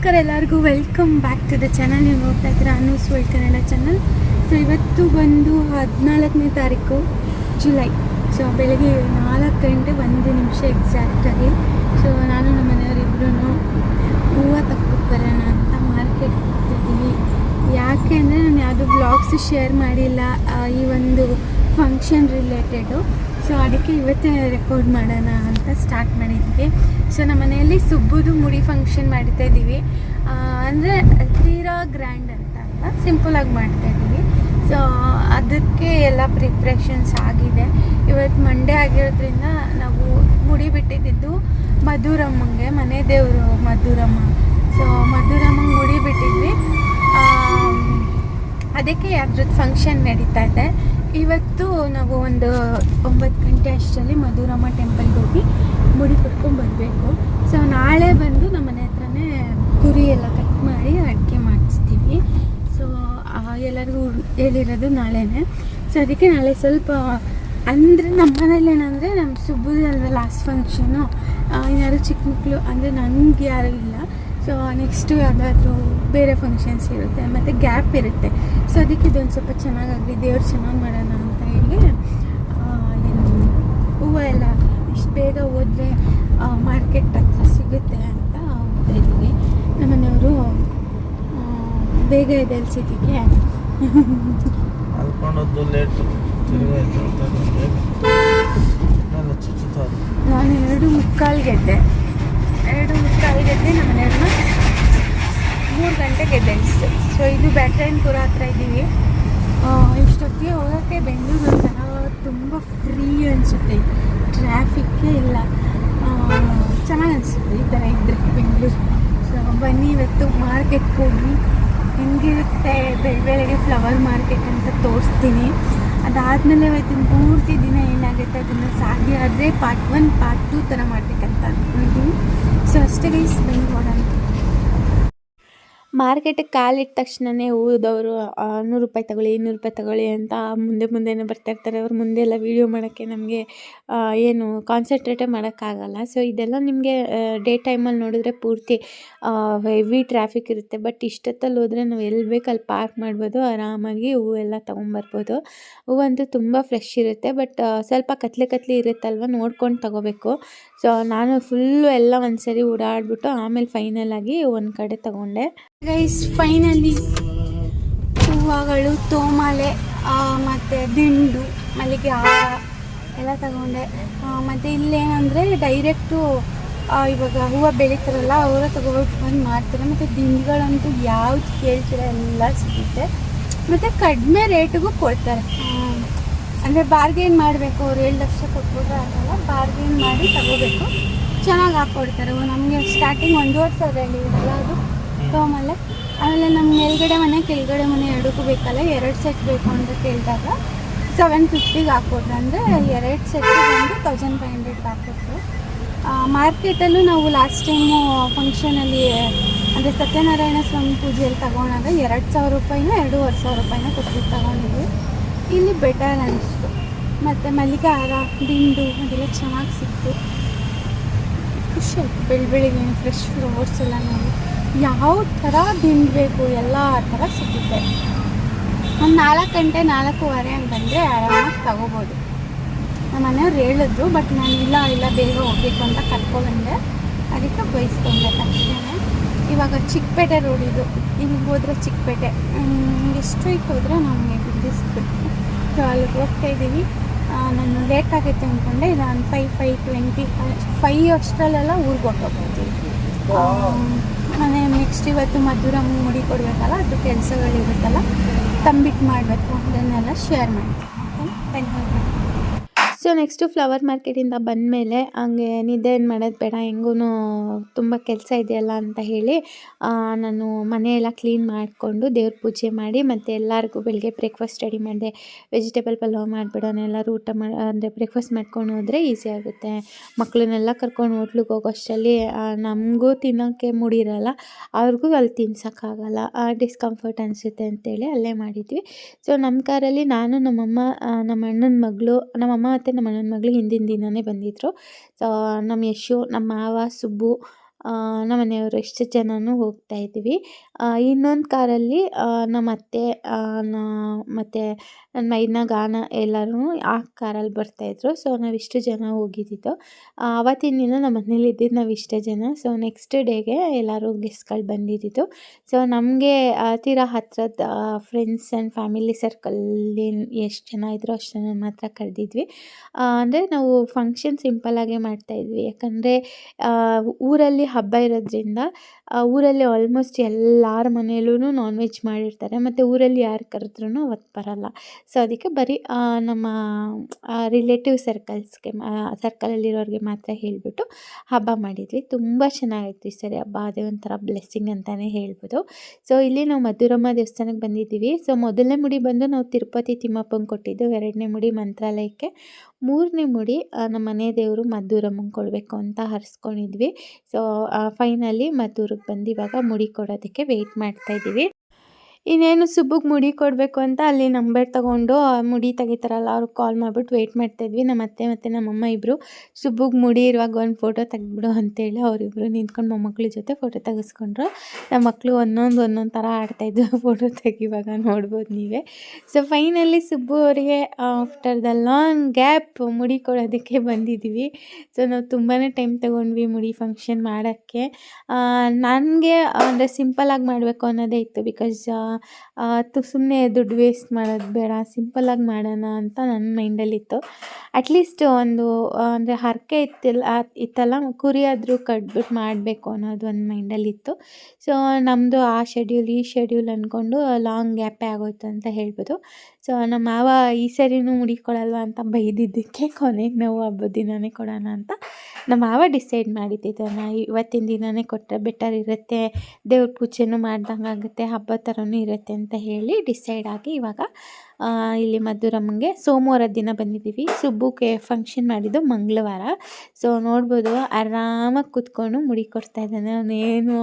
ನಮಸ್ಕಾರ ಎಲ್ಲರಿಗೂ. Welcome back to the channel ನೀವು ನೋಡ್ತಾ ಇದ್ದೀರಾ Anu's world Kannada channel so ಇವತ್ತು ಬಂದು ಹದಿನಾಲ್ಕನೇ ತಾರೀಕು ಜುಲೈ ಸೊ ಬೆಳಗ್ಗೆ ನಾಲ್ಕು ಗಂಟೆ ಒಂದು ನಿಮಿಷ ಎಕ್ಸಾಕ್ಟಾಗಿ ಸೊ ನಾನು ನಮ್ಮ ಮನೆಯವರಿಬ್ರು ಹೂವು ತಕ್ಬಿಟ್ಟು ಬರೋಣ ಅಂತ ಮಾರ್ಕೆಟ್ ಹೋಗ್ತಿದ್ದೀನಿ ಯಾಕೆ ಅಂದರೆ ನಾನು ಯಾವುದೂ ಬ್ಲಾಗ್ಸ್ ಶೇರ್ ಮಾಡಿಲ್ಲ ಈ ಒಂದು ಫಂಕ್ಷನ್ ರಿಲೇಟೆಡು ಸೊ ಅದಕ್ಕೆ ಇವತ್ತೇ ರೆಕಾರ್ಡ್ ಮಾಡೋಣ ಅಂತ ಸ್ಟಾರ್ಟ್ ಮಾಡಿದ್ವಿ. ಸೊ ನಮ್ಮ ಮನೆಯಲ್ಲಿ ಸುಬ್ಬುದು ಮುಡಿ ಫಂಕ್ಷನ್ ಮಾಡ್ತಾ ಇದ್ದೀವಿ. ಅಂದರೆ ತೀರಾ ಗ್ರ್ಯಾಂಡ್ ಅಂತ ಅಲ್ಲ ಸಿಂಪಲಾಗಿ ಮಾಡ್ತಾ ಇದ್ದೀವಿ. ಸೊ ಅದಕ್ಕೆ ಎಲ್ಲ ಪ್ರಿಪ್ರೇಷನ್ಸ್ ಆಗಿದೆ. ಇವತ್ತು ಮಂಡೇ ಆಗಿರೋದ್ರಿಂದ ನಾವು ಮುಡಿ ಬಿಟ್ಟಿದ್ದು ಮಧುರಮ್ಮಂಗೆ, ಮನೆ ದೇವರು ಮಧುರಮ್ಮ. ಸೊ ಮಧುರಮ್ಮಂಗೆ ಮುಡಿ ಬಿಟ್ಟಿದ್ವಿ. ಅದಕ್ಕೆ ಅದ್ರದ್ದು ಫಂಕ್ಷನ್ ನಡೀತಾ ಇದೆ. ಇವತ್ತು ನಾವು ಒಂದು ಒಂಬತ್ತು ಗಂಟೆ ಅಷ್ಟರಲ್ಲಿ ಮಧುರಮ್ಮ ಟೆಂಪಲ್ಗೆ ಹೋಗಿ ಮುಡಿ ಕೊಟ್ಕೊಂಡು ಬರಬೇಕು. ಸೊ ನಾಳೆ ಬಂದು ನಮ್ಮ ಮನೆ ಹತ್ರನೇ ಕುರಿ ಎಲ್ಲ ಕಟ್ ಮಾಡಿ ಅಡುಗೆ ಮಾಡಿಸ್ತೀವಿ. ಸೊ ಎಲ್ಲರಿಗೂ ಹೇಳಿರೋದು ನಾಳೆನೇ. ಸೊ ಅದಕ್ಕೆ ನಾಳೆ ಸ್ವಲ್ಪ, ಅಂದರೆ ನಮ್ಮ ಮನೇಲಿ ಏನಂದರೆ ನಮ್ಮ ಸುಬ್ಬುದಲ್ವ ಲಾಸ್ಟ್ ಫಂಕ್ಷನು ಏನಾದ್ರು ಚಿಕ್ಕ ಮಕ್ಕಳು ಅಂದರೆ ನನಗೆ ಯಾರೂ ಇಲ್ಲ. ಸೊ ನೆಕ್ಸ್ಟು ಯಾವುದಾದ್ರೂ ಬೇರೆ ಫಂಕ್ಷನ್ಸ್ ಇರುತ್ತೆ, ಮತ್ತು ಗ್ಯಾಪ್ ಇರುತ್ತೆ. ಸೊ ಅದಕ್ಕೆ ಇದೊಂದು ಸ್ವಲ್ಪ ಚೆನ್ನಾಗಾಗಲಿ ದೇವ್ರು ಚೆನ್ನಾಗಿ ಮಾಡೋಣ ಅಂತ ಹೇಳಿ ಆ, ಏನು ಹೂವು ಎಲ್ಲ ಇಷ್ಟು ಬೇಗ ಹೋದರೆ ಮಾರ್ಕೆಟ್ ಹತ್ರ ಸಿಗುತ್ತೆ ಅಂತ ಹೋಗ್ತಾ ಇದ್ದೀವಿ ನಮ್ಮನೆಯವರು ಬೇಗ ಇದೆ ಚುಚ್ಚುತ್ತಾರೆ ನಾನು ಎರಡು ಮುಕ್ಕಾಲು ಗೆದ್ದೆ. ಎರಡು ಮುಕ್ಕಾಲು ಗೆದ್ದೆ ನಮ್ಮ ಮನೆಯವ್ರನ್ನ ಮೂರು ಗಂಟೆಗೆ ಗೆದ್ದೆ ಸೊ ಇದು ಬ್ಯಾಟ್ರಾಯನ್ಪುರ ಹತ್ರ ಇದ್ದೀವಿ. ಇಷ್ಟೊತ್ತಿಗೆ ಹೋಗೋಕ್ಕೆ ಬೆಂಗಳೂರು ಫ್ರೀ ಅನಿಸುತ್ತೆ. ಟ್ರಾಫಿಕ್ಕೇ ಇಲ್ಲ. ಚೆನ್ನಾಗಿ ಅನಿಸುತ್ತೆ ಈ ಥರ ಇದ್ದರೆ ಬೆಂಗಳೂರು ಸೊ ಬನ್ನಿ ಇವತ್ತು ಮಾರ್ಕೆಟ್ಗೆ ಹೋಗಿ. ಹೆಂಗಿರುತ್ತೆ ಬೆಳಗ್ಗೆ ಫ್ಲವರ್ ಮಾರ್ಕೆಟ್ ಅಂತ ತೋರಿಸ್ತೀನಿ. ಅದಾದಮೇಲೆ ಇವತ್ತಿನ ಪೂರ್ತಿ ದಿನ ಏನಾಗುತ್ತೆ ಅದನ್ನು ಸಾಧ್ಯ ಆದರೆ ಪಾರ್ಟ್ ಒನ್ ಪಾರ್ಟ್ ಟೂ ಥರ ಮಾಡಬೇಕಂತ ಅಂದ್ಕೊಂಡಿದ್ದೀನಿ ಸೊ ಅಷ್ಟೇ ಗೈಸ್ ಬನ್ನಿ ನೋಡೋಣ. ಮಾರ್ಕೆಟಿಗೆ ಕಾಲಿಟ್ಟ ತಕ್ಷಣವೇ ಹೋದವರು ನೂರು ರೂಪಾಯಿ ತಗೊಳ್ಳಿ, ಇನ್ನೂರು ರೂಪಾಯಿ ತಗೊಳ್ಳಿ ಅಂತ ಮುಂದೆ ಮುಂದೆನೇ ಬರ್ತಾ ಇರ್ತಾರೆ. ಅವ್ರ ಮುಂದೆ ಎಲ್ಲ ವೀಡಿಯೋ ಮಾಡೋಕ್ಕೆ ನಮಗೆ ಏನು ಕಾನ್ಸಂಟ್ರೇಟೇ ಮಾಡೋಕ್ಕಾಗಲ್ಲ. ಸೊ ಇದೆಲ್ಲ ನಿಮಗೆ ಡೇ ಟೈಮಲ್ಲಿ ನೋಡಿದ್ರೆ ಪೂರ್ತಿ ಹೆವಿ ಟ್ರಾಫಿಕ್ ಇರುತ್ತೆ. ಬಟ್ ಇಷ್ಟೊತ್ತಲ್ಲಿ ಹೋದರೆ ನಾವು ಎಲ್ಲಿ ಬೇಕು ಅಲ್ಲಿ ಪಾರ್ಕ್ ಮಾಡ್ಬೋದು, ಆರಾಮಾಗಿ ಹೂವೆಲ್ಲ ತೊಗೊಂಬರ್ಬೋದು. ಹೂವಂತೂ ತುಂಬ ಫ್ರೆಶ್ ಇರುತ್ತೆ. ಬಟ್ ಸ್ವಲ್ಪ ಕತ್ಲೆ ಕತ್ಲೆ ಇರುತ್ತಲ್ವ, ನೋಡ್ಕೊಂಡು ತಗೋಬೇಕು. ಸೊ ನಾನು ಫುಲ್ಲು ಎಲ್ಲ ಒಂದು ಸರಿ ಓಡಾಡಿಬಿಟ್ಟು ಆಮೇಲೆ ಫೈನಲ್ ಆಗಿ ಒಂದು ಕಡೆ ತಗೊಂಡೆ. ಗೈಸ್ ಫೈನಲಿ ಹೂವಗಳು, ತೋಮಾಲೆ ಮತ್ತು ದಿಂಡು, ಮಲ್ಲಿಗೆ ಎಲ್ಲ ತಗೊಂಡೆ. ಮತ್ತು ಇಲ್ಲೇನಂದರೆ ಡೈರೆಕ್ಟು ಇವಾಗ ಹೂವು ಬೆಳೀತಾರಲ್ಲ, ಅವರ ತಗೊಬಿಟ್ಟು ಬಂದು ಮಾಡ್ತಾರೆ. ಮತ್ತು ದಿಂಡುಗಳಂತೂ ಯಾವ್ದು ಕೇಳ್ತೀರ, ಎಲ್ಲ ಸಿಗುತ್ತೆ. ಮತ್ತು ಕಡಿಮೆ ರೇಟಿಗೂ ಕೊಡ್ತಾರೆ. ಅಂದರೆ ಬಾರ್ಗೇನ್ ಮಾಡಬೇಕು, ಅವ್ರು ಏಳು ಲಕ್ಷ ಕೊಟ್ಬಿಟ್ರೆ ಆಗಲ್ಲ ಬಾರ್ಗೇನ್ ಮಾಡಿ ತಗೋಬೇಕು. ಚೆನ್ನಾಗಿ ಹಾಕ್ಕೊಡ್ತಾರೆ ನಮಗೆ ಸ್ಟಾರ್ಟಿಂಗ್ ಒಂದೂವರೆ ಸಾವಿರ ಹೇಳಿದ್ರಲ್ಲ, ಅದು ತಗೊಂಬಲ್ಲೆ ಆಮೇಲೆ ನಮ್ಮ ಮೇಲ್ಗಡೆ ಮನೆ, ಕೆಳಗಡೆ ಮನೆ ಎರಡಕ್ಕೂ ಬೇಕಲ್ಲ, ಎರಡು ಸೆಟ್ ಬೇಕು ಅಂತ ಕೇಳಿದಾಗ ಸೆವೆನ್ ಫಿಫ್ಟಿಗೆ ಹಾಕ್ಕೊಟ್ರು ಅಂದರೆ ಎರಡು ಸೆಟ್ ಬಂದು ತೌಸಂಡ್ ಫೈವ್ ಹಂಡ್ರೆಡ್ ಹಾಕ್ಕೊಟ್ರು ಮಾರ್ಕೆಟಲ್ಲೂ ನಾವು ಲಾಸ್ಟ್ ಟೈಮು ಫಂಕ್ಷನಲ್ಲಿ ಅಂದರೆ ಸತ್ಯನಾರಾಯಣ ಸ್ವಾಮಿ ಪೂಜೆಯಲ್ಲಿ ತಗೊಂಡಾಗ ಎರಡು ಸಾವಿರ ರೂಪಾಯಿನ ಎರಡೂವರೆ ಸಾವಿರ ರೂಪಾಯಿನ ಕೊಟ್ಟು ತಗೊಂಡಿದ್ವಿ. ಇಲ್ಲಿ ಬೆಟರ್ ಅನಿಸ್ತು. ಮತ್ತು ಮಲ್ಲಿಗೆ ಹಾರ ದಿಂಡು ಅದೆಲ್ಲ ಚೆನ್ನಾಗಿ ಸಿಕ್ತು. ಖುಷಿ ಆಯಿತು. ಬೆಳ ಬೆಳಿಗ್ಗೆ ಫ್ರೆಶ್ ಫ್ಲವರ್ಸ್ ಎಲ್ಲ ನೋಡಿ. ಯಾವ ಥರ ದಿನಬೇಕು ಬೇಕು ಎಲ್ಲ ಥರ ಸಿಗುತ್ತೆ. ಒಂದು ನಾಲ್ಕು ಗಂಟೆ, ನಾಲ್ಕೂವರೆ ಅಂತಂದರೆ ಆರಾಮಾಗಿ ತಗೋಬೋದು. ನಮ್ಮ ಮನೆಯವ್ರು ಹೇಳಿದ್ರು, ಬಟ್ ನಾನು ಇಲ್ಲ ಇಲ್ಲ, ಬೇಗ ಹೋಗ್ಬೇಕು ಅಂತ ಕರ್ಕೊಬಂದೆ. ಅದಕ್ಕೆ ಬಯಸ್ಕೊಂಡೆ ತಕ್ಷಣ ಇವಾಗ ಚಿಕ್ಕಪೇಟೆ ರೋಡ್ ಇದು. ಇಲ್ಲಿಗೆ ಹೋದರೆ ಚಿಕ್ಕಪೇಟೆ. ಸ್ಟ್ರೈಟ್ ಹೋದರೆ ನಮಗೆ ಸಿಗುತ್ತೆ ಸೊ ಅಲ್ಲಿಗೆ ಹೋಗ್ತಾ ಇದ್ದೀವಿ ನಾನು ಲೇಟ್ ಆಗುತ್ತೆ ಅಂದ್ಕೊಂಡೆ ನಾನು ಫೈವ್ ಫೈ ಟ್ವೆಂಟಿ ಫೈ ಅಷ್ಟರಲ್ಲೆಲ್ಲ ಊರಿಗೆ ಹೊರ್ಟೋಗ್ತೀನಿ ಮನೆ ನೆಕ್ಸ್ಟ್ ಇವತ್ತು ಮಧುರ ಮುಡಿ ಕೊಡಬೇಕಲ್ಲ ಅದು ಕೆಲಸಗಳಿರುತ್ತಲ್ಲ ತಂಬಿಟ್ಟು ಮಾಡಬೇಕು ಅದನ್ನೆಲ್ಲ ಶೇರ್ ಮಾಡ್ತೀನಿ. ಧನ್ಯವಾದ ಸೊ ನೆಕ್ಸ್ಟು ಫ್ಲವರ್ ಮಾರ್ಕೆಟಿಂದ ಬಂದಮೇಲೆ ಹಂಗೆ ನಿದ್ದೆ ಏನು ಮಾಡೋದು ಬೇಡ ಹೆಂಗೂ ತುಂಬ ಕೆಲಸ ಇದೆಯಲ್ಲ ಅಂತ ಹೇಳಿ ನಾನು ಮನೆಯೆಲ್ಲ ಕ್ಲೀನ್ ಮಾಡಿಕೊಂಡು ದೇವ್ರ ಪೂಜೆ ಮಾಡಿ ಮತ್ತು ಎಲ್ಲರಿಗೂ ಬೆಳಗ್ಗೆ ಬ್ರೇಕ್ಫಾಸ್ಟ್ ರೆಡಿ ಮಾಡಿದೆ. ವೆಜಿಟೇಬಲ್ ಪಲಾವ್ ಮಾಡಿಬಿಡೋಣ, ಎಲ್ಲರೂ ಊಟ ಮಾಡಿ ಅಂದರೆ ಬ್ರೇಕ್ಫಾಸ್ಟ್ ಮಾಡ್ಕೊಂಡು ಹೋದರೆ ಈಸಿ ಆಗುತ್ತೆ. ಮಕ್ಕಳನ್ನೆಲ್ಲ ಕರ್ಕೊಂಡು ಹೋಟ್ಲಿಗೆ ಹೋಗೋ ಅಷ್ಟರಲ್ಲಿ ನಮಗೂ ತಿನ್ನೋಕ್ಕೆ ಮೂಡಿರಲ್ಲ ಅವ್ರಿಗೂ ಅಲ್ಲಿ ತಿನ್ಸೋಕ್ಕಾಗಲ್ಲ. ಡಿಸ್ಕಂಫರ್ಟ್ ಅನಿಸುತ್ತೆ ಅಂತೇಳಿ ಅಲ್ಲೇ ಮಾಡಿದ್ವಿ. ಸೊ ನಮ್ಮ ಕಾರಲ್ಲಿ ನಾನು, ನಮ್ಮಮ್ಮ ನಮ್ಮ ಅಣ್ಣನ ಮಗಳು, ನಮ್ಮಮ್ಮ ಮತ್ತು ನಮ್ಮ ಅಣ್ಣನ ಮಗಳು ಹಿಂದಿನ ದಿನವೇ ಬಂದಿದ್ದರು ನಮ್ಮ ಯಶು, ನಮ್ಮ ಮಾವ, ಸುಬ್ಬು ನಮ್ಮ ಮನೆಯವರು ಎಷ್ಟು ಜನನೂ ಹೋಗ್ತಾ ಇದ್ವಿ ಇನ್ನೊಂದು ಕಾರಲ್ಲಿ ನಮ್ಮ ಅತ್ತೆ ಮತ್ತು ನನ್ನ ಮೈದ್ನ ಗಾನ ಎಲ್ಲರೂ ಆ ಕಾರಲ್ಲಿ ಬರ್ತಾಯಿದ್ರು ಸೊ ನಾವಿಷ್ಟು ಜನ ಹೋಗಿದ್ದಿದ್ದು. ಆವತ್ತಿನ ದಿನ ನಮ್ಮ ಮನೇಲಿ ಇದ್ದಿದ್ದು ನಾವು ಇಷ್ಟೇ ಜನ. ಸೊ, ನೆಕ್ಸ್ಟ್ ಡೇಗೆ ಎಲ್ಲರೂ ಗೆಸ್ಟ್ಗಳು ಬಂದಿದ್ದಿದ್ದು. ಸೊ, ನಮಗೆ ತೀರಾ ಹತ್ರದ ಫ್ರೆಂಡ್ಸ್ ಆ್ಯಂಡ್ ಫ್ಯಾಮಿಲಿ ಸರ್ಕಲ್ಲಿ ಎಷ್ಟು ಜನ ಇದ್ದರೂ ಅಷ್ಟು ಜನ ಮಾತ್ರ ಕರೆದಿದ್ವಿ. ಅಂದರೆ ನಾವು ಫಂಕ್ಷನ್ ಸಿಂಪಲ್ಲಾಗೆ ಮಾಡ್ತಾಯಿದ್ವಿ ಯಾಕಂದರೆ ಊರಲ್ಲಿ ಹಬ್ಬ ಇರೋದ್ರಿಂದ ಊರಲ್ಲಿ ಆಲ್ಮೋಸ್ಟ್ ಎಲ್ಲರ ಮನೆಯಲ್ಲೂ ನಾನ್ ವೆಜ್ ಮಾಡಿರ್ತಾರೆ, ಮತ್ತು ಊರಲ್ಲಿ ಯಾರು ಕರೆದ್ರೂ ಅವತ್ತು ಬರೋಲ್ಲ. ಸೊ ಅದಕ್ಕೆ ಬರೀ ನಮ್ಮ ರಿಲೇಟಿವ್ ಸರ್ಕಲ್ಸ್ಗೆ ಸರ್ಕಲಲ್ಲಿರೋರಿಗೆ ಮಾತ್ರ ಹೇಳಿಬಿಟ್ಟು ಹಬ್ಬ ಮಾಡಿದ್ವಿ. ತುಂಬ ಚೆನ್ನಾಗಿತ್ತು ಈ ಸರಿ ಹಬ್ಬ. ಅದೇ ಒಂಥರ ಬ್ಲೆಸ್ಸಿಂಗ್ ಅಂತಲೇ ಹೇಳ್ಬೋದು. ಸೊ ಇಲ್ಲಿ ನಾವು ಮಧುರಮ್ಮ ದೇವಸ್ಥಾನಕ್ಕೆ ಬಂದಿದ್ದೀವಿ. ಸೊ ಮೊದಲನೇ ಮುಡಿ ಬಂದು ನಾವು ತಿರುಪತಿ ತಿಮ್ಮಪ್ಪಂಗೆ ಕೊಟ್ಟಿದ್ದು, ಎರಡನೇ ಮುಡಿ ಮಂತ್ರಾಲಯಕ್ಕೆ. ಮೂರನೇ ಮುಡಿ ನಮ್ಮ ಮನೆ ದೇವರು ಮದ್ದೂರಮ್ಮಂಗೆ ಕೊಡಬೇಕು ಅಂತ ಹರಿಸ್ಕೊಂಡಿದ್ವಿ. ಸೊ ಫೈನಲಿ ಮದ್ದೂರಿಗೆ ಬಂದು ಇವಾಗ ಮುಡಿ ಕೊಡೋದಕ್ಕೆ ವೆಯ್ಟ್ ಮಾಡ್ತಾಯಿದ್ದೀವಿ ಇನ್ನೇನು ಸುಬ್ಬಗೆ ಮುಡಿ ಕೊಡಬೇಕು ಅಂತ ಅಲ್ಲಿ ನಂಬರ್ ತೊಗೊಂಡು ಮುಡಿ ತೆಗಿತಾರಲ್ಲ, ಅವ್ರಿಗೆ ಕಾಲ್ ಮಾಡಿಬಿಟ್ಟು ವೆಯ್ಟ್ ಮಾಡ್ತಾಯಿದ್ವಿ ನಮ್ಮ ಅತ್ತೆ ಮತ್ತು ನಮ್ಮಮ್ಮ ಇಬ್ಬರು ಸುಬ್ಬಗೆ ಮುಡಿ ಇರುವಾಗ ಒಂದು ಫೋಟೋ ತೆಗೆದ್ಬಿಡು ಅಂತೇಳಿ ಅವರಿಬ್ಬರು ನಿಂತ್ಕೊಂಡು ಮೊಮ್ಮಕ್ಳ ಜೊತೆ ಫೋಟೋ ತೆಗೆಸ್ಕೊಂಡ್ರು. ನಮ್ಮ ಮಕ್ಕಳು ಒಂದೊಂದು ಒಂದೊಂದು ಥರ ಆಡ್ತಾಯಿದ್ವು ಫೋಟೋ ತೆಗಿವಾಗ ನೋಡ್ಬೋದು ನೀವೇ. ಸೊ ಫೈನಲಿ ಸುಬ್ಬು ಅವರಿಗೆ ಆಫ್ಟರ್ ದ ಲಾಂಗ್ ಗ್ಯಾಪ್ ಮುಡಿ ಕೊಡೋದಕ್ಕೆ ಬಂದಿದ್ದೀವಿ ಸೊ ನಾವು ತುಂಬಾ ಟೈಮ್ ತಗೊಂಡ್ವಿ ಮುಡಿ ಫಂಕ್ಷನ್ ಮಾಡೋಕ್ಕೆ. ನನಗೆ ಅಂದರೆ ಆಗಿ ಮಾಡಬೇಕು ಅನ್ನೋದೇ ಇತ್ತು ಬಿಕಾಸ್ ಸುಮ್ಮನೆ ದುಡ್ಡು ವೇಸ್ಟ್ ಮಾಡೋದು ಬೇಡ ಸಿಂಪಲ್ಲಾಗಿ ಮಾಡೋಣ ಅಂತ ನನ್ನ ಮೈಂಡಲ್ಲಿತ್ತು ಅಟ್ಲೀಸ್ಟ್ ಒಂದು ಅಂದರೆ ಹರಕೆ ಇತ್ತಿಲ್ಲ ಇತ್ತಲ್ಲ, ಕುರಿ ಆದರೂ ಕಟ್ಬಿಟ್ಟು ಮಾಡಬೇಕು ಅನ್ನೋದು ಒಂದು ಮೈಂಡಲ್ಲಿತ್ತು ಸೊ ನಮ್ಮದು ಆ ಶೆಡ್ಯೂಲ್ ಈ ಶೆಡ್ಯೂಲ್ ಅಂದ್ಕೊಂಡು ಲಾಂಗ್ ಗ್ಯಾಪೇ ಆಗೋಯ್ತು ಅಂತ ಹೇಳ್ಬೋದು. ಸೊ ನಮ್ಮ ಮಾವ ಈ ಸರಿನೂ ಮುಡಿಕೊಡಲ್ವ ಅಂತ ಬೈದಿದ್ದಕ್ಕೆ ಕೊನೆಗೆ ನಾವು ಹಬ್ಬದ ದಿನವೇ ಕೊಡೋಣ ಅಂತ ನಮ್ಮ ಮಾವ ಡಿಸೈಡ್ ಮಾಡಿದ್ದಿದ್ದಾನ ಇವತ್ತಿನ ದಿನವೇ ಕೊಟ್ಟರೆ ಬೆಟರ್ ಇರುತ್ತೆ. ದೇವ್ರ ಪೂಜೆನೂ ಮಾಡ್ದಂಗೆ ಆಗುತ್ತೆ ಹಬ್ಬ ಥರನೂ ಇರುತ್ತೆ ಅಂತ ಹೇಳಿ ಡಿಸೈಡ್ ಆಗಿ ಇವಾಗ ಇಲ್ಲಿ ಮದ್ದೂರಮ್ಮಂಗೆ ಸೋಮವಾರ ದಿನ ಬಂದಿದ್ದೀವಿ. ಸುಬ್ಬುಗೆ ಫಂಕ್ಷನ್ ಮಾಡಿದ್ದು ಮಂಗಳವಾರ. ಸೊ ನೋಡ್ಬೋದು, ಆರಾಮಾಗಿ ಕೂತ್ಕೊಂಡು ಮುಡಿ ಕೊಡ್ತಾ ಇದ್ದಾನೆ. ಅವನೇನು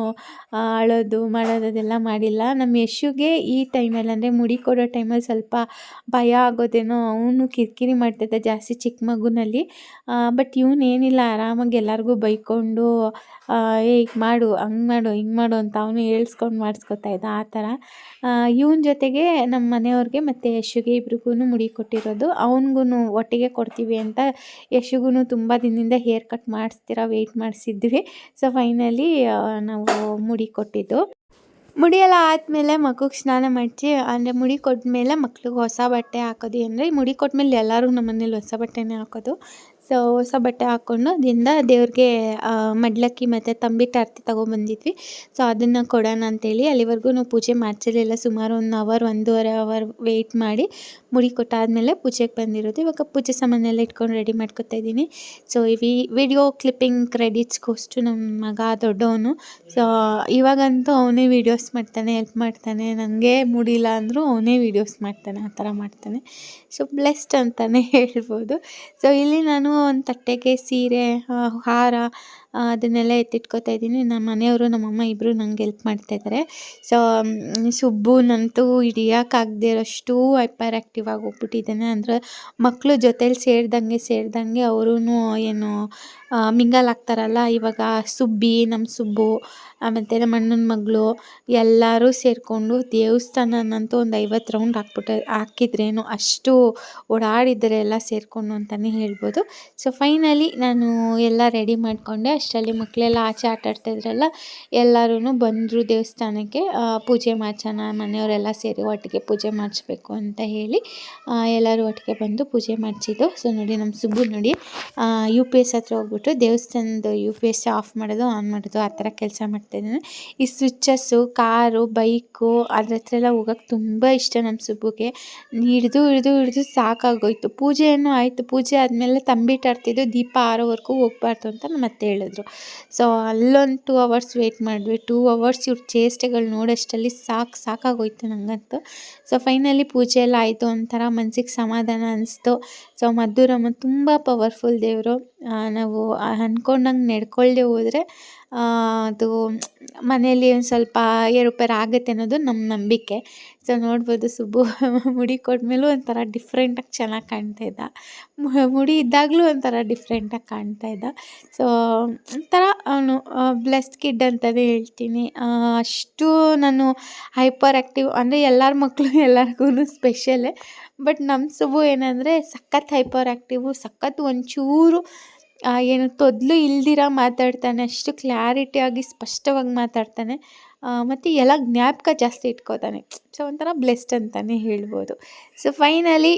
ಅಳೋದು, ಮಾಡೋದು ಅದೆಲ್ಲ ಮಾಡಿಲ್ಲ. ನಮ್ಮ ಯಶುಗೆ ಈ ಟೈಮಲ್ಲಿ ಅಂದರೆ ಮುಡಿ ಕೊಡೋ ಟೈಮಲ್ಲಿ ಸ್ವಲ್ಪ ಭಯ ಆಗೋದೇನೋ ಅವನು ಕಿರಿಕಿರಿ ಮಾಡ್ತಿದ್ದ ಜಾಸ್ತಿ ಚಿಕ್ಕ ಮಗುನಲ್ಲಿ. ಬಟ್ ಏನಿಲ್ಲ, ಆರಾಮಾಗಿ ಎಲ್ಲರಿಗೂ ಬೈಕೊಂಡು ಏ ಈಗ ಮಾಡು, ಹಂಗೆ ಮಾಡು, ಹಿಂಗೆ ಮಾಡು ಅಂತ ಅವನು ಹೇಳ್ಸ್ಕೊಂಡು ಮಾಡಿಸ್ಕೊತಾ ಇದ್ದ ಆ ಥರ. ಇವನ ಜೊತೆಗೆ ನಮ್ಮ ಮನೆಯವ್ರಿಗೆ ಮತ್ತು ಯಶುಗೆ ಇಬ್ರಿಗೂ ಮುಡಿ ಕೊಟ್ಟಿರೋದು ಅವನಿಗೂ ಒಟ್ಟಿಗೆ ಕೊಡ್ತೀವಿ ಅಂತ ಯಶುಗೂ ತುಂಬ ದಿನದಿಂದ ಹೇರ್ ಕಟ್ ಮಾಡಿಸ್ತೀರ, ವೆಯ್ಟ್ ಮಾಡಿಸಿದ್ವಿ. ಸೊ ಫೈನಲಿ ನಾವು ಮುಡಿ ಕೊಟ್ಟಿದ್ದು ಮುಡಿಯೆಲ್ಲ ಆದಮೇಲೆ ಮಗುಗೆ ಸ್ನಾನ ಮಾಡಿಸಿ, ಅಂದರೆ ಮುಡಿ ಕೊಟ್ಮೇಲೆ ಮಕ್ಳಿಗೆ ಹೊಸ ಬಟ್ಟೆ ಹಾಕೋದು. ಅಂದರೆ ಮುಡಿ ಕೊಟ್ಮೇಲೆ ಎಲ್ಲರೂ ನಮ್ಮ ಮನೇಲಿ ಹೊಸ ಬಟ್ಟೆನೇ ಹಾಕೋದು. ಸೊ ಹೊಸ ಬಟ್ಟೆ ಹಾಕ್ಕೊಂಡು ಅದರಿಂದ ದೇವ್ರಿಗೆ ಮಡ್ಲಕ್ಕಿ ಮತ್ತು ತಂಬಿಟ್ಟು ಆರತಿ ತೊಗೊಂಬಂದಿದ್ವಿ. ಸೊ ಅದನ್ನು ಕೊಡೋಣ ಅಂತೇಳಿ ಅಲ್ಲಿವರೆಗೂ ನಾವು ಪೂಜೆ ಮಾಡಿಸಿರಲಿಲ್ಲ. ಸುಮಾರು ಒಂದು ಅವರ್ ಒಂದೂವರೆ ಅವರ್ ವೆಯ್ಟ್ ಮಾಡಿ ಮುಡಿ ಕೊಟ್ಟಾದಮೇಲೆ ಪೂಜೆಗೆ ಬಂದಿರೋದು. ಇವಾಗ ಪೂಜೆ ಸಾಮಾನೆಲ್ಲ ಇಟ್ಕೊಂಡು ರೆಡಿ ಮಾಡ್ಕೊತಾ ಇದ್ದೀನಿ. So EV video clipping credits goes to ನಮ್ಮ ಮಗ ದೊಡ್ಡವನು. ಸೊ ಇವಾಗಂತೂ ಅವನೇ ವೀಡಿಯೋಸ್ ಮಾಡ್ತಾನೆ ಹೆಲ್ಪ್ ಮಾಡ್ತಾನೆ. ನನಗೆ ಮುಡಿಲ್ಲ ಅಂದರೂ ಅವನೇ ವೀಡಿಯೋಸ್ ಮಾಡ್ತಾನೆ, ಆ ಥರ ಮಾಡ್ತಾನೆ. ಸೊ ಬ್ಲೆಸ್ಡ್ ಅಂತಲೇ ಹೇಳ್ಬೋದು. ಸೊ ಇಲ್ಲಿ ನಾನು ಒಂದು ತಟ್ಟೆಗೆ ಸೀರೆ ಹಾರ ಅದನ್ನೆಲ್ಲ ಎತ್ತಿಟ್ಕೋತಾ ಇದ್ದೀನಿ. ನಮ್ಮ ಮನೆಯವರು, ನಮ್ಮಮ್ಮ ಇಬ್ಬರು ನಂಗೆ ಹೆಲ್ಪ್ ಮಾಡ್ತಾಯಿದ್ದಾರೆ ಸೊ ಸುಬ್ಬುನಂತೂ ಹಿಡಿಯೋಕ್ಕಾಗದೇ ಇರೋಷ್ಟು ಹೈಪರ್ ಆ್ಯಕ್ಟಿವ್ ಆಗಿ ಹೋಗ್ಬಿಟ್ಟಿದ್ದಾನೆ. ಅಂದರೆ ಮಕ್ಕಳು ಜೊತೇಲಿ ಸೇರಿದಂಗೆ ಸೇರಿದಂಗೆ ಅವರೂ ಏನು ಮಿಂಗಲ್ ಆಗ್ತಾರಲ್ಲ ಇವಾಗ ಸುಬ್ಬಿ ನಮ್ಮ ಸುಬ್ಬು ಮತ್ತು ನಮ್ಮ ಅಣ್ಣನ ಮಗಳು, ಎಲ್ಲರೂ ಸೇರಿಕೊಂಡು ದೇವಸ್ಥಾನನಂತೂ ಒಂದು ಐವತ್ತು ರೌಂಡ್ ಹಾಕ್ಬಿಟ್ಟು, ಹಾಕಿದ್ರೇನು ಅಷ್ಟು ಓಡಾಡಿದರೆ ಎಲ್ಲ ಸೇರಿಕೊಂಡು ಅಂತಲೇ ಹೇಳ್ಬೋದು. ಸೊ ಫೈನಲಿ ನಾನು ಎಲ್ಲ ರೆಡಿ ಮಾಡಿಕೊಂಡೆ. ಅಷ್ಟರಲ್ಲಿ ಮಕ್ಕಳೆಲ್ಲ ಆಚೆ ಆಟ ಆಡ್ತಾಯಿದ್ರಲ್ಲ ಎಲ್ಲರೂ ಬಂದರು ದೇವಸ್ಥಾನಕ್ಕೆ. ಪೂಜೆ ಮಾಡ್ಸೋಣ, ಮನೆಯವರೆಲ್ಲ ಸೇರಿ ಒಟ್ಟಿಗೆ ಪೂಜೆ ಮಾಡಿಸ್ಬೇಕು ಅಂತ ಹೇಳಿ ಎಲ್ಲರೂ ಒಟ್ಟಿಗೆ ಬಂದು ಪೂಜೆ ಮಾಡಿಸಿದ್ದು. ಸೊ ನೋಡಿ ನಮ್ಮ ಸುಬ್ಬು ನೋಡಿ ಯು ಪಿ ಎಸ್ ಹತ್ರ ಹೋಗ್ಬಿಟ್ಟು ದೇವಸ್ಥಾನದ ಯು ಪಿ ಎಸ್ ಆಫ್ ಮಾಡೋದು ಆನ್ ಮಾಡೋದು, ಆ ಥರ ಕೆಲಸ ಮಾಡ್ತಾಯಿದ್ದಾನೆ ಈ ಸ್ವಿಚ್ಚಸ್ಸು ಕಾರು ಬೈಕು ಅದ್ರ ಹತ್ರ ಎಲ್ಲ ಹೋಗೋಕ್ಕೆ ತುಂಬ ಇಷ್ಟ ನಮ್ಮ ಸುಬ್ಬುಗೆ. ಹಿಡಿದು ಹಿಡಿದು ಹಿಡಿದು ಸಾಕಾಗೋಯ್ತು. ಪೂಜೆಯನ್ನು ಆಯಿತು. ಪೂಜೆ ಆದಮೇಲೆ ತಂಬಿಟ್ಟಾಡ್ತಿದ್ದು ದೀಪ ಆರೋವರೆಗೂ ಹೋಗ್ಬಾರ್ದು ಅಂತ ನಮ್ಮ ಅತ್ತೆ ಹೇಳಿದ್ರು. ಸೊ ಅಲ್ಲೊಂದು ಟೂ ಅವರ್ಸ್ ವೆಯ್ಟ್ ಮಾಡಿದ್ವಿ. ಟೂ ಅವರ್ಸ್ ಇವ್ರ ಚೇಷ್ಟೆಗಳು ನೋಡೋಷ್ಟಲ್ಲಿ ಸಾಕು, ಸಾಕಾಗೋಯ್ತು ನನಗಂತೂ ಸೊ ಫೈನಲಿ ಪೂಜೆ ಎಲ್ಲ ಆಯಿತು ಒಂಥರ ಮನಸ್ಸಿಗೆ ಸಮಾಧಾನ ಅನಿಸ್ತು. ಸೊ ಮದ್ದೂರಮ್ಮ ತುಂಬ ಪವರ್ಫುಲ್ ದೇವರು. ನಾವು ಅಂದ್ಕೊಂಡಂಗೆ ನಡ್ಕೊಳ್ಳದೆ ಹೋದರೆ ಅದು ಮನೆಯಲ್ಲಿ ಒಂದು ಸ್ವಲ್ಪ ಏರುಪೇರು ಆಗುತ್ತೆ ಅನ್ನೋದು ನಮ್ಮ ನಂಬಿಕೆ. ಸೊ ನೋಡ್ಬೋದು ಸುಬ್ಬು ಮುಡಿ ಕೊಟ್ಮೇಲೂ ಒಂಥರ ಡಿಫ್ರೆಂಟಾಗಿ ಚೆನ್ನಾಗಿ ಕಾಣ್ತಾ ಇದ್ದ. ಮುಡಿ ಇದ್ದಾಗಲೂ ಒಂಥರ ಡಿಫ್ರೆಂಟಾಗಿ ಕಾಣ್ತಾ ಇದ್ದ. ಸೊ ಒಂಥರ ಅವನು ಬ್ಲೆಸ್ಡ್ ಕಿಡ್ ಅಂತಲೇ ಹೇಳ್ತೀನಿ. ಅಷ್ಟು ನಾನು ಹೈಪರ್ ಆ್ಯಕ್ಟಿವ್ ಅಂದರೆ ಎಲ್ಲರ ಮಕ್ಕಳು ಎಲ್ಲರಿಗೂ ಸ್ಪೆಷಲೇ ಬಟ್ ನಮ್ಮ ಸುಬ್ಬು ಏನಂದರೆ ಸಖತ್ ಹೈಪರ್ ಆ್ಯಕ್ಟಿವು ಸಖತ್ ಒಂಚೂರು ಏನು, ತೊದಲು ಇಲ್ದಿರ ಮಾತಾಡ್ತಾನೆ, ಅಷ್ಟು ಕ್ಲಾರಿಟಿಯಾಗಿ ಸ್ಪಷ್ಟವಾಗಿ ಮಾತಾಡ್ತಾನೆ. ಮತ್ತು ಎಲ್ಲ ಜ್ಞಾಪಕ ಜಾಸ್ತಿ ಇಟ್ಕೋತಾನೆ. ಸೊ ಒಂಥರ ಬ್ಲೆಸ್ಡ್ ಅಂತಲೇ ಹೇಳ್ಬೋದು. ಸೊ ಫೈನಲಿ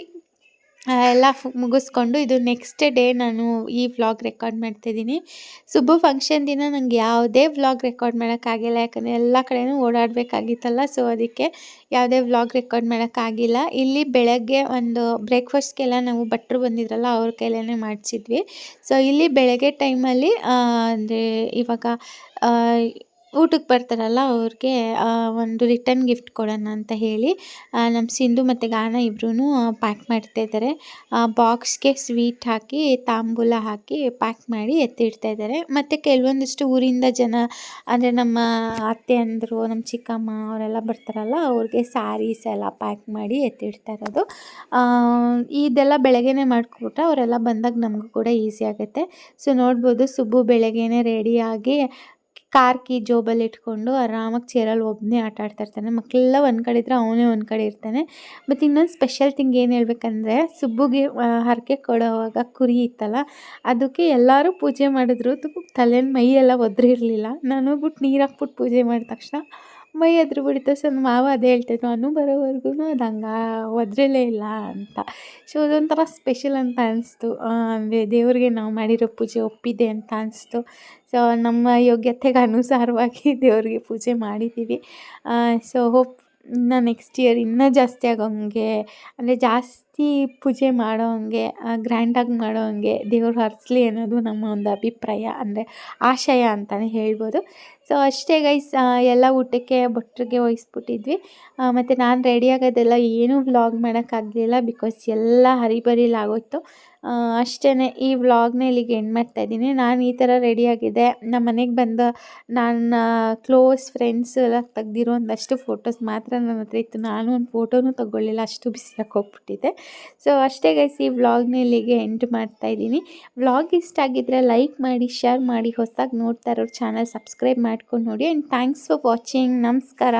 ಎಲ್ಲ ಮುಗಿಸ್ಕೊಂಡು ಇದು ನೆಕ್ಸ್ಟ್ ಡೇ ನಾನು ಈ ವ್ಲಾಗ್ ರೆಕಾರ್ಡ್ ಮಾಡ್ತಿದ್ದೀನಿ. ಸುಬ್ಬು ಫಂಕ್ಷನ್ ದಿನ ನನಗೆ ಯಾವುದೇ ವ್ಲಾಗ್ ರೆಕಾರ್ಡ್ ಮಾಡೋಕ್ಕಾಗಿಲ್ಲ ಯಾಕಂದರೆ ಎಲ್ಲ ಕಡೆನೂ ಓಡಾಡಬೇಕಾಗಿತ್ತಲ್ಲ ಸೊ ಅದಕ್ಕೆ ಯಾವುದೇ ವ್ಲಾಗ್ ರೆಕಾರ್ಡ್ ಮಾಡೋಕ್ಕಾಗಿಲ್ಲ ಇಲ್ಲಿ ಬೆಳಗ್ಗೆ ಒಂದು ಬ್ರೇಕ್ಫಾಸ್ಟ್ಗೆಲ್ಲ ನಾವು ಭಟ್ರು ಬಂದಿದ್ರಲ್ಲ, ಅವ್ರ ಕೈಲೇ ಮಾಡಿಸಿದ್ವಿ. ಸೊ ಇಲ್ಲಿ ಬೆಳಗ್ಗೆ ಟೈಮಲ್ಲಿ ಅಂದರೆ ಇವಾಗ ಊಟಕ್ಕೆ ಬರ್ತಾರಲ್ಲ ಅವ್ರಿಗೆ ಒಂದು ರಿಟರ್ನ್ ಗಿಫ್ಟ್ ಕೊಡೋಣ ಅಂತ ಹೇಳಿ ನಮ್ಮ ಸಿಂಧು ಮತ್ತು ಗಾನ ಇಬ್ಬರೂ ಪ್ಯಾಕ್ ಮಾಡ್ತಾ ಇದ್ದಾರೆ. ಬಾಕ್ಸ್ಗೆ ಸ್ವೀಟ್ ಹಾಕಿ, ತಾಂಬೂಲ ಹಾಕಿ ಪ್ಯಾಕ್ ಮಾಡಿ ಎತ್ತಿಡ್ತಾ ಇದ್ದಾರೆ. ಮತ್ತು ಕೆಲವೊಂದಿಷ್ಟು ಊರಿಂದ ಜನ, ಅಂದರೆ ನಮ್ಮ ಅತ್ತೆ ಅಂದರು, ನಮ್ಮ ಚಿಕ್ಕಮ್ಮ ಅವರೆಲ್ಲ ಬರ್ತಾರಲ್ಲ, ಅವ್ರಿಗೆ ಸ್ಯಾರೀಸ್ ಎಲ್ಲ ಪ್ಯಾಕ್ ಮಾಡಿ ಎತ್ತಿಡ್ತಾ ಇರೋದು. ಇದೆಲ್ಲ ಬೆಳಗ್ಗೆನೇ ಮಾಡ್ಕೊಬಿಟ್ರೆ ಅವರೆಲ್ಲ ಬಂದಾಗ ನಮಗೂ ಕೂಡ ಈಸಿ ಆಗುತ್ತೆ. ಸೊ ನೋಡ್ಬೋದು, ಸುಬ್ಬು ಬೆಳಗ್ಗೆನೇ ರೆಡಿಯಾಗಿ ಕಾರ್ ಕಿ ಜೋಬಲ್ಲಿ ಇಟ್ಕೊಂಡು ಆರಾಮಾಗಿ ಚೇರಲ್ಲಿ ಒಬ್ಬನೇ ಆಟ ಆಡ್ತಾ ಇರ್ತಾನೆ. ಮಕ್ಕಳೆಲ್ಲ ಒಂದು ಕಡೆ ಇದ್ದರೆ ಅವನೇ ಒಂದು ಕಡೆ ಇರ್ತಾನೆ. ಮತ್ತು ಇನ್ನೊಂದು ಸ್ಪೆಷಲ್ ಥಿಂಗ್ ಏನು ಹೇಳ್ಬೇಕಂದ್ರೆ, ಸುಬ್ಬುಗೆ ಹರಕೆ ಕೊಡೋವಾಗ ಕುರಿ ಇತ್ತಲ್ಲ, ಅದಕ್ಕೆ ಎಲ್ಲರೂ ಪೂಜೆ ಮಾಡಿದ್ರು. ತಲೆ ಮೈಯೆಲ್ಲ ಒದ್ರಿರಲಿಲ್ಲ. ನಾನು ಹೋಗ್ಬಿಟ್ಟು ನೀರು ಹಾಕ್ಬಿಟ್ಟು ಪೂಜೆ ಮಾಡಿದ ತಕ್ಷಣ ಮೈ ಎದ್ರು ಬಿಡ್ತು. ಸೊ, ಮಾವ ಅದೇ ಹೇಳ್ತಿದ್ರು ಅನು ಬರೋವರೆಗೂ ಅದು ಹಂಗೆ ಒದ್ರಲೇ ಇಲ್ಲ ಅಂತ. ಸೊ ಅದೊಂಥರ ಸ್ಪೆಷಲ್ ಅಂತ ಅನಿಸ್ತು. ಅಂದರೆ ದೇವ್ರಿಗೆ ನಾವು ಮಾಡಿರೋ ಪೂಜೆ ಒಪ್ಪಿದೆ ಅಂತ ಅನಿಸ್ತು. ಸೊ ನಮ್ಮ ಯೋಗ್ಯತೆಗೆ ಅನುಸಾರವಾಗಿ ದೇವ್ರಿಗೆ ಪೂಜೆ ಮಾಡಿದ್ದೀವಿ ಸೊ ಹೋಪ್ ಇನ್ನು ನೆಕ್ಸ್ಟ್ ಇಯರ್ ಇನ್ನೂ ಜಾಸ್ತಿ ಆಗೋಂಗೆ, ಅಂದರೆ ಜಾಸ್ತಿ ಪೂಜೆ ಮಾಡೋ ಹಂಗೆ ಗ್ರ್ಯಾಂಡಾಗಿ ಮಾಡೋ ಹಂಗೆ ದೇವ್ರು ಹರಿಸ್ಲಿ ಅನ್ನೋದು ನಮ್ಮ ಒಂದು ಅಭಿಪ್ರಾಯ, ಅಂದರೆ ಆಶಯ ಅಂತಲೇ ಹೇಳ್ಬೋದು. ಸೊ ಅಷ್ಟೇ ಗೈಸ್ ಎಲ್ಲ ಊಟಕ್ಕೆ ಭಟ್ರಿಗೆ ವಹಿಸ್ಬಿಟ್ಟಿದ್ವಿ ಮತ್ತು ನಾನು ರೆಡಿ ಆಗೋದೆಲ್ಲ ಏನೂ ವ್ಲಾಗ್ ಮಾಡೋಕ್ಕಾಗಲಿಲ್ಲ ಬಿಕಾಸ್ ಎಲ್ಲ ಹರಿಬರಿಲಿ ಆಗೋಯ್ತು. ಅಷ್ಟೇ ಈ ವ್ಲಾಗ್ನ ಇಲ್ಲಿಗೆ ಎಂಡ್ ಮಾಡ್ತಾಯಿದ್ದೀನಿ ನಾನು ಈ ಥರ ರೆಡಿಯಾಗಿದ್ದೆ ನಮ್ಮ ಮನೆಗೆ ಬಂದ ನನ್ನ ಕ್ಲೋಸ್ ಫ್ರೆಂಡ್ಸ್ ಎಲ್ಲ ತೆಗ್ದಿರೋ ಒಂದಷ್ಟು ಫೋಟೋಸ್ ಮಾತ್ರ ನನ್ನ ಹತ್ರ ಇತ್ತು. ನಾನು ಒಂದು ಫೋಟೋನೂ ತೊಗೊಳ್ಳಿಲ್ಲ. ಅಷ್ಟು ಬಿಸಿಯಾಗಿ ಹೋಗ್ಬಿಟ್ಟಿದ್ದೆ. ಸೊ ಅಷ್ಟೇ ಗೈಸ್ ಈ ವ್ಲಾಗ್ನ ಇಲ್ಲಿಗೆ ಎಂಡ್ ಮಾಡ್ತಾಯಿದ್ದೀನಿ ವ್ಲಾಗ್ ಇಷ್ಟ ಆಗಿದ್ದರೆ ಲೈಕ್ ಮಾಡಿ ಶೇರ್ ಮಾಡಿ ಹೊಸದಾಗಿ ನೋಡ್ತಾ ಇರೋರು ಚಾನಲ್ ಸಬ್ಸ್ಕ್ರೈಬ್ ಮಾಡ್ಕೊಂಡು ನೋಡಿ. ಆ್ಯಂಡ್ ಥ್ಯಾಂಕ್ಸ್ ಫಾರ್ ವಾಚಿಂಗ್ ನಮಸ್ಕಾರ.